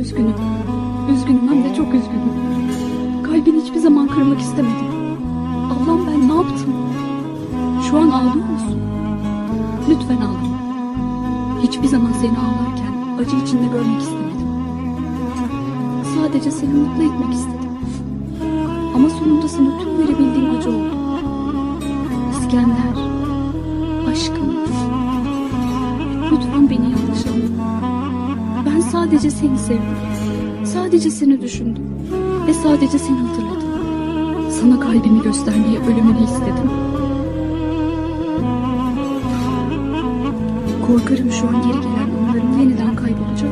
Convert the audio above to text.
Üzgünüm. Üzgünüm hem de çok üzgünüm. Kalbini hiçbir zaman kırmak istemedim. Allah'ım ben ne yaptım? Şu an ağlıyor musun? Lütfen ağlama. Hiçbir zaman seni ağlarken acı içinde görmek istemedim. Sadece seni mutlu etmek istedim. Ama sonunda sana tüm verebildiğim acı oldu. İskender, aşkım. Lütfen beni yanlış anlama. Sadece seni sevdim. Sadece seni düşündüm. Ve sadece seni hatırladım. Sana kalbimi göstermeye ölümünü istedim. Korkarım şu an geri gelen onların yeniden kaybolacak.